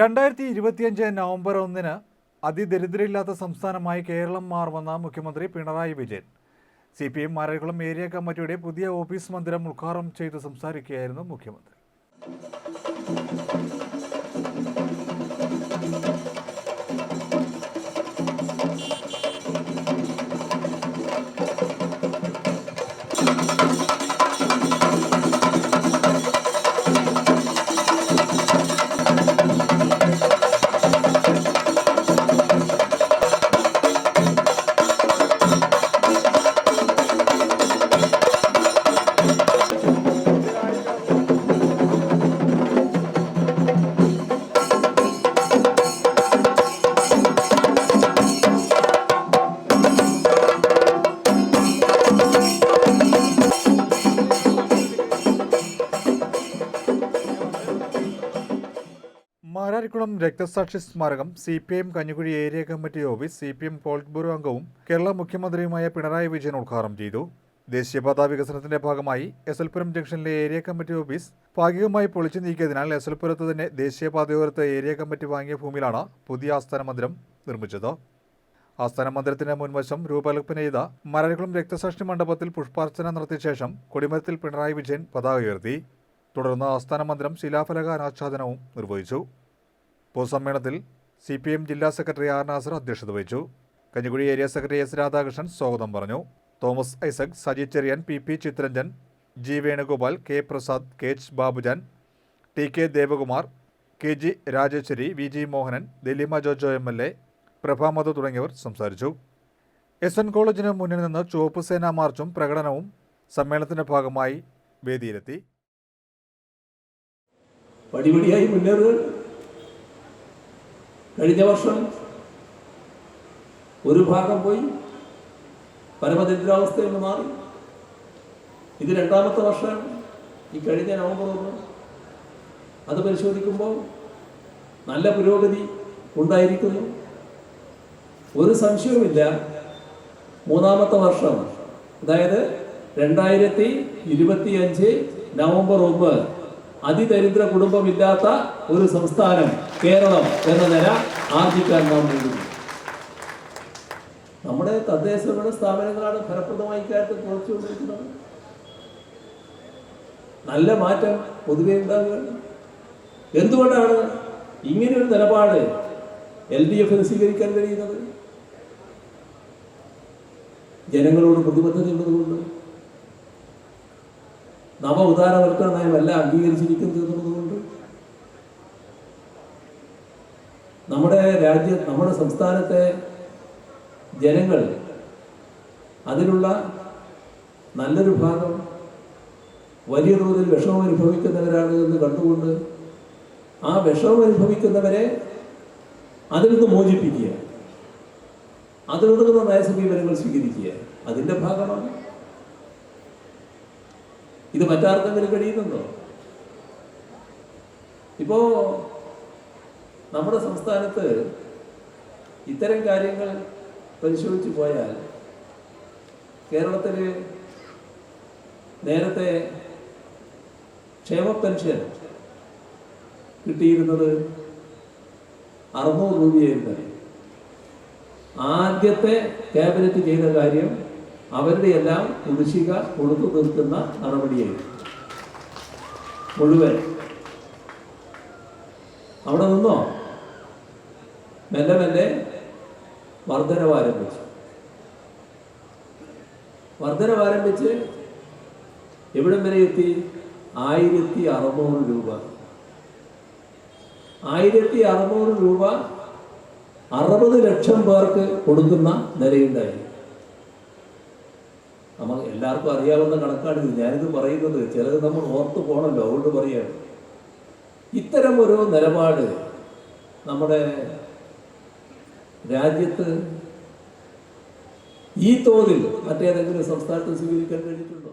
രണ്ടായിരത്തി ഇരുപത്തിയഞ്ച് നവംബർ ഒന്നിന് അതിദരിദ്രയില്ലാത്ത സംസ്ഥാനമായി കേരളം മാറുമെന്ന മുഖ്യമന്ത്രി Pinarayi Vijayan. C P M Marakulam area കമ്മിറ്റിയുടെ പുതിയ ഓഫീസ് മന്ദിരം ഉദ്ഘാടനം ചെയ്ത് സംസാരിക്കുകയായിരുന്നു മുഖ്യമന്ത്രി. മാരാരിക്കുളം രക്തസാക്ഷി സ്മാരകം C P M Kanjikuzhi area committee office C P M polit bureau അംഗവും കേരള മുഖ്യമന്ത്രിയുമായ പിണറായി വിജയൻ ഉദ്ഘാടനം ചെയ്തു. ദേശീയപാതാ വികസനത്തിന്റെ ഭാഗമായി എസൽപുരം ജംഗ്ഷനിലെ ഏരിയ കമ്മിറ്റി ഓഫീസ് ഭാഗികമായി പൊളിച്ചു നീക്കിയതിനാൽ എസൽപുരത്ത് തന്നെ ദേശീയപാതയോരത്ത് ഏരിയ കമ്മിറ്റി വാങ്ങിയ ഭൂമിയിലാണ് പുതിയ ആസ്ഥാന മന്ദിരം നിർമ്മിച്ചത്. ആസ്ഥാന മന്ദിരത്തിന്റെ മുൻവശം രൂപകൽപ്പന ചെയ്ത മരക്കുളം രക്തസാക്ഷി മണ്ഡപത്തിൽ പുഷ്പാർച്ചന നടത്തിയ ശേഷം കൊടിമരത്തിൽ പിണറായി വിജയൻ പതാക ഉയർത്തി. തുടർന്ന് ആസ്ഥാന മന്ദിരം ശിലാഫലക അനാച്ഛാദനവും നിർവഹിച്ചു. പൊതുസമ്മേളനത്തിൽ സി പി എം ജില്ലാ സെക്രട്ടറി ആർ നാസർ അധ്യക്ഷത വഹിച്ചു. Kanjikuzhi area secretary S Radhakrishnan സ്വാഗതം പറഞ്ഞു. Thomas Isaac Saji Cherian P P Chitharanjan G Venugopal K Prasad K H Babujan T K Devakumar K G Rajeswari V G Mohanan Dileema Jojo M L A Prabhamadhu തുടങ്ങിയവർ സംസാരിച്ചു. S N കോളേജിന് മുന്നിൽ നിന്ന് ചുവപ്പ് സേനാ മാർച്ചും പ്രകടനവും സമ്മേളനത്തിന്റെ ഭാഗമായി വേദിയിലെത്തി. പടിപടിയായി മുന്നേറുക കഴിഞ്ഞ വർഷം ഒരു ഭാഗം പോയി പരമദരിദ്രാവസ്ഥയിൽ മാറി. ഇത് രണ്ടാമത്തെ വർഷം ഈ കഴിഞ്ഞ നവംബർ ഒന്ന് അത് പരിശോധിക്കുമ്പോൾ നല്ല പുരോഗതി ഉണ്ടായിരിക്കുന്നു. ഒരു സംശയവുമില്ല. മൂന്നാമത്തെ വർഷം അതായത് രണ്ടായിരത്തി ഇരുപത്തിയഞ്ച് നവംബർ ഒന്ന് അതിദരിദ്ര കുടുംബമില്ലാത്ത ഒരു സംസ്ഥാനം കേരളം എന്ന നില ആർജിക്കാൻ നാം നേടുന്നു നമ്മുടെ തദ്ദേശ സ്ഥാപനങ്ങളാണ് ഫലപ്രദമായി കാര്യത്തിൽ പ്രവർത്തിച്ചുകൊണ്ടിരിക്കുന്നത്. നല്ല മാറ്റം പൊതുവെ ഉണ്ടാകുകയാണ്. എന്തുകൊണ്ടാണ് ഇങ്ങനെയൊരു നിലപാട് എൽ ഡി എഫിന് സ്വീകരിക്കാൻ കഴിയുന്നത്? ജനങ്ങളോട് പ്രതിബദ്ധത ഉള്ളതുകൊണ്ട് നവ ഉദാരവൽക്കരണ നയമല്ല അംഗീകരിച്ചിരിക്കുന്നത് എന്നുള്ളതുകൊണ്ട് നമ്മുടെ രാജ്യ നമ്മുടെ സംസ്ഥാനത്തെ ജനങ്ങൾ അതിനുള്ള നല്ലൊരു ഭാഗം വലിയ തോതിൽ വിഷമം അനുഭവിക്കുന്നവരാണ് എന്ന് കണ്ടുകൊണ്ട് ആ വിഷമം അനുഭവിക്കുന്നവരെ അതിൽ നിന്ന് മോചിപ്പിക്കുക. അതിനൊടുക്കുന്ന നയസമീപനങ്ങൾ സ്വീകരിക്കുക. അതിന്റെ ഭാഗമാണ് ഇത് മറ്റാർക്കെങ്കിലും കഴിയുന്നുണ്ടോ? ഇപ്പോ നമ്മുടെ സംസ്ഥാനത്ത് ഇത്തരം കാര്യങ്ങൾ പരിശോധിച്ചു പോയാൽ കേരളത്തിൽ നേരത്തെ ക്ഷേമ പെൻഷൻ കിട്ടിയിരുന്നത് അറുന്നൂറ് രൂപയായിരുന്നു. ആദ്യത്തെ ക്യാബിനറ്റ് ചെയ്ത കാര്യം അവരുടെ എല്ലാം കുടിശ്ശിക കൊടുത്തു തീർക്കുന്ന നടപടിയായി. മുഴുവൻ. അവിടെ നിന്നോ? മെല്ലെ മെല്ലെ വർധനവ് ആരംഭിച്ചു വർധനവ് ആരംഭിച്ച് എവിടം വരെ എത്തി? ആയിരത്തി അറുന്നൂറ് രൂപ. ആയിരത്തി അറുന്നൂറ് രൂപ അറുപത് ലക്ഷം പേർക്ക് കൊടുക്കുന്ന നിലയുണ്ടായി. നമ്മൾ എല്ലാവർക്കും അറിയാവുന്ന കണക്കാണിത് ഞാനിത് പറയുന്നത്. ചിലത് നമ്മൾ ഓർത്ത് പോകണമല്ലോ അതുകൊണ്ട് പറയാണ്. ഇത്തരം ഒരു നിലപാട് നമ്മുടെ രാജ്യത്ത് ഈ തോതിൽ മറ്റേതെങ്കിലും സംസ്ഥാനത്ത് സ്വീകരിക്കാൻ കഴിഞ്ഞിട്ടുണ്ടോ?